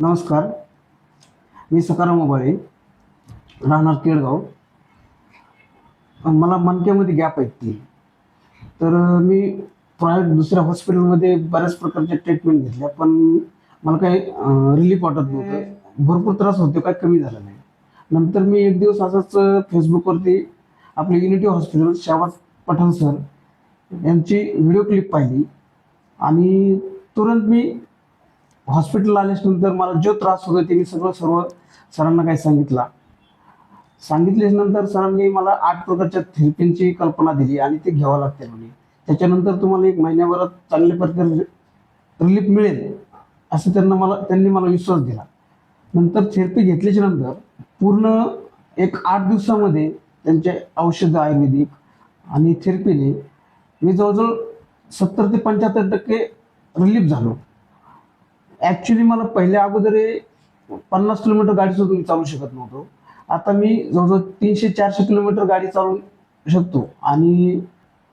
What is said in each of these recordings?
नमस्कार. मी सकाराम मोबाळे राहणार केळगाव. मला मणक्यामध्ये गॅप आहेत ती. तर मी प्रायव्हेट दुसऱ्या हॉस्पिटलमध्ये बऱ्याच प्रकारच्या ट्रीटमेंट घेतल्या पण मला काही रिलीफ वाटत नव्हतं. भरपूर त्रास होतो काय कमी झाला नाही. नंतर मी एक दिवस असंच फेसबुकवरती आपले unity hospital Shahbaz Pathan sir यांची व्हिडिओ क्लिप पाहिली. आणि तुरंत मी हॉस्पिटलला आल्याच्यानंतर मला जो त्रास होतो ते मी सगळं सर्व सरांना काही सांगितला. सांगितल्यानंतर सरांनी मला आठ प्रकारच्या थेरपींची कल्पना दिली आणि ते घ्यावं लागते म्हणजे त्याच्यानंतर तुम्हाला एक महिन्याभरात चांगल्या प्रकारे रिलीफ मिळेल असं त्यांना मला त्यांनी मला विश्वास दिला. नंतर थेरपी घेतल्याच्या नंतर पूर्ण एक आठ दिवसामध्ये त्यांचे औषधं आयुर्वेदिक आणि थेरपीने मी जवळजवळ सत्तर ते पंच्याहत्तर टक्के रिलीफ झालो. ॲक्च्युली मला पहिल्या अगोदर हे पन्नास किलोमीटर गाडी सुद्धा मी चालू शकत नव्हतो. आता मी जवळजवळ तीनशे चारशे किलोमीटर गाडी चालू शकतो. आणि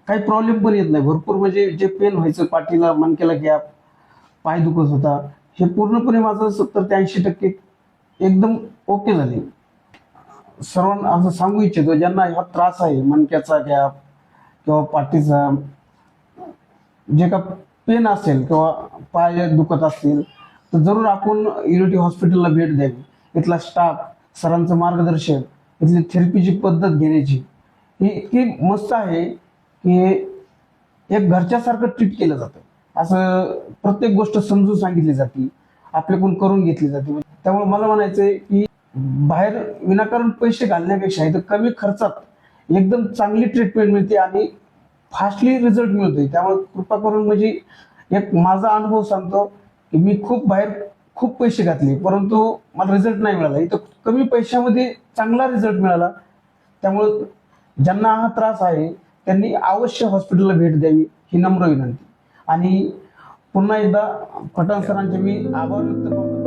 काही प्रॉब्लेम पण येत नाही. भरपूर म्हणजे जे पेन व्हायचं पाठीला मणक्याला गॅप पाय दुखत होता. हे पूर्णपणे माझं सत्तर ते ऐंशी टक्के एकदम ओके झाले. सर्वांना असं सांगू इच्छितो ज्यांना हा त्रास आहे मणक्याचा गॅप किंवा पाठीचा जे का पेन असेल किंवा पाय दुखत असतील तर जरूर आपण युनिटी हॉस्पिटलला भेट द्यावी. इथला स्टाफ सरांचं मार्गदर्शन इथली थेरपीची पद्धत घेण्याची. ही इतकी मस्त आहे की एक घरच्यासारखं ट्रीट केलं जातं. असं प्रत्येक गोष्ट समजून सांगितली जाते. आपल्याकडून करून घेतली जाते. त्यामुळे मला म्हणायचं आहे की बाहेर विनाकारण पैसे घालण्यापेक्षा इथं कमी खर्चात एकदम चांगली ट्रीटमेंट मिळते आणि फास्टली रिझल्ट मिळतोय. त्यामुळे कृपा करून म्हणजे एक माझा अनुभव सांगतो. की मी खूप बाहेर खूप पैसे घातले परंतु मला रिझल्ट नाही मिळाला. इथं कमी पैशामध्ये चांगला रिझल्ट मिळाला. त्यामुळं ज्यांना हा त्रास आहे त्यांनी अवश्य हॉस्पिटलला भेट द्यावी ही नम्र विनंती. आणि पुन्हा एकदा पठाण सरांचे मी आभार व्यक्त करतो.